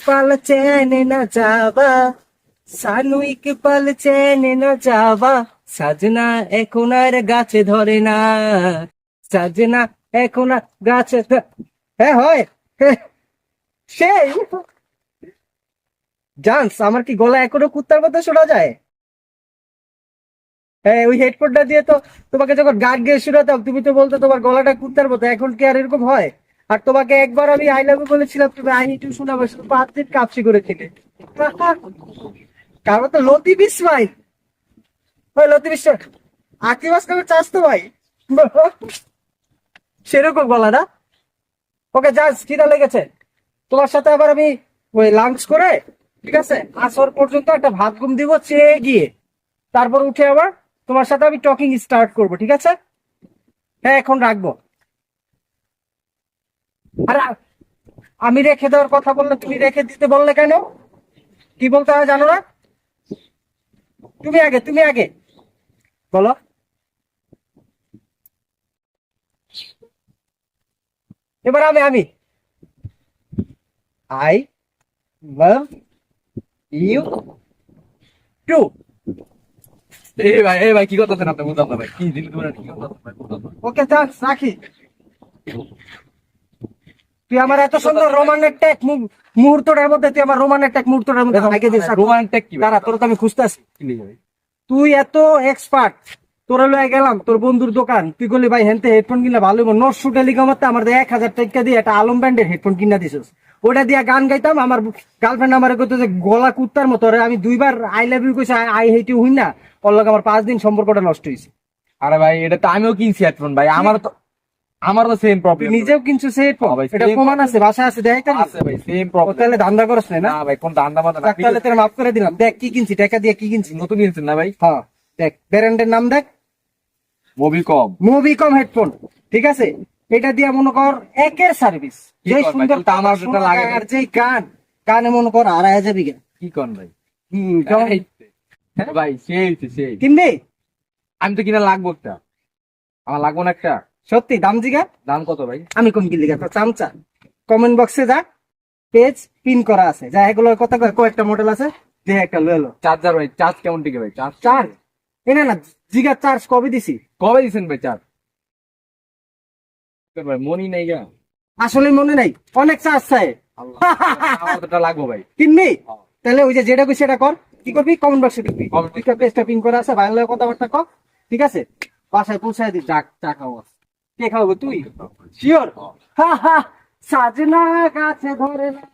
পাল চেনে না যাবা সানু পাল চেনে না যাবা সাজনা এখন আর গাছে ধরে না সাজনা এখন আর গাছে হ্যাঁ সেই জানস আমার কি গলা এখনও কুত্তার মতো শোনা যায় হ্যাঁ ওই হেডফোনটা দিয়ে তো তোমাকে যখন গান গিয়ে শোনাতাম তুমি তো বলতো তোমার গলাটা কুত্তার মতো, এখন কি আর এরকম হয়? আর তোমাকে একবার আমি আই লাভ বলেছিলাম, তুমি আই টু শোনাবে শুধু পাঁচ দিন কাপসি করেছিলে। কারণ তো লতিফ ইসমাইল ওই লতিফ ইসমাইল আকিব আসকামের চাষ তো ভাই? সেরকম গলা না? ওকে যাস খিদা লেগেছে। তোমার সাথে আবার আমি ওই লাঞ্চ করে, ঠিক আছে? আসর পর্যন্ত একটা ভাত ঘুম দিব, চেয়ে গিয়ে। তারপর উঠে আবার তোমার সাথে আমি টকিং স্টার্ট করব, ঠিক আছে? হ্যাঁ এখন রাখব। আর আমি রেখে দেওয়ার কথা বললে তুমি রেখে দিতে বললে কেন? কি বলতে হয় জানো না? তুমি আগে তুমি আগে। বলো। এবার আমি আমি। আই লাভ ইউ টু এ ভাই এ ভাই কি করতেছেন আপনি? বুঝলাম না ভাই। কি দিন তোমরা কি না। ওকে থাক রাখি। তুই আমার এত সুন্দর রোমান্টিক মুহূর্তটার মধ্যে তুই আমার রোমান্টিক মুহূর্তটার মধ্যে রেখে। দিস রোমান্টিক কি? ভাই? দাঁড়া তোর তো আমি খুঁজতেছি। কি তুই এত এক্সপার্ট তোরা লয়ে গেলাম তোর বন্ধুর দোকান। তুই বলি ভাই হেনতে হেডফোন কিনা ভালো হইব। লিখা মারতে আমার এক হাজার টাকা দিয়ে একটা আলম ব্যান্ডের হেডফোন কিনা দিছিস। ওটা দিয়া গান গাইতাম আমার গার্লফ্রেন্ড আমার কইতো যে গলা কুত্তার মতো আমি দুইবার আই লাভ ইউ কইছি আই হেট ইউ হই না। ওর লগে আমার পাঁচ দিন সম্পর্কটা নষ্ট হয়েছে আরে ভাই এটা তো আমিও কিনছি হেডফোন ভাই। আমার তো আমার তো সেম প্রবলেম নিজেও কিনছিস হ্যাঁ ভাই, এটা প্রমাণ আছে বাসা আছে দেখাইতে আছে ভাই সেম প্রবলেম তাহলে ধান্দা করছ না? না ভাই কোন দান্দা মাথা না। তাহলে তোর মাফ করে দিলাম। দেখ কি কিনছি টাকা দিয়ে কি কিনছি। নতুন কিনছেন না ভাই? হ্যাঁ দেখ ব্র্যান্ডের নাম দেখ। Movie com movie com headphone ঠিক আছে? এটা দিয়ে মনে কর একের সার্ভিস যে সুন্দর আমার যেটা লাগে আর যে গান গানে মনে কর আড়াই হাজার বিঘা। কি কন ভাই? হুম, কেমন? ভাই সেই সেই। কিনবি? আমি তো কিনা লাগবো একটা। আমার লাগবো না একটা? সত্যি দাম জিগা দাম কত ভাই? আমি কম কিনলি তো চামচা কমেন্ট বক্সে যা পেজ পিন করা আছে। যা এগুলোর কথা কয় কয়েকটা মডেল আছে যে একটা লয়ে লো। চার্জার ভাই চার্জ কেমন টিকে ভাই? চার্জ চার্জ এনে না জিগা চার্জ কবে দিছি? কবে দিছেন ভাই চার্জ ভাই মনি নাই গা। আসলে মনে নাই। অনেক চার্জ চাই। একটা লাগবো ভাই। কিনবি? তাহলে ওই যে যেটা কই সেটা কর। কি করবি? কমেন্ট বক্সে ঢুকবি Comment দুইটা পেজটা পিন করা আছে লাগে কথাবার্তা কর। ঠিক আছে? বাসায় পৌঁছায় দিস চা চা খাওয়া কে খাওয়াবো তুই? শিওর হা হা সাজনা গাছে ধরে না।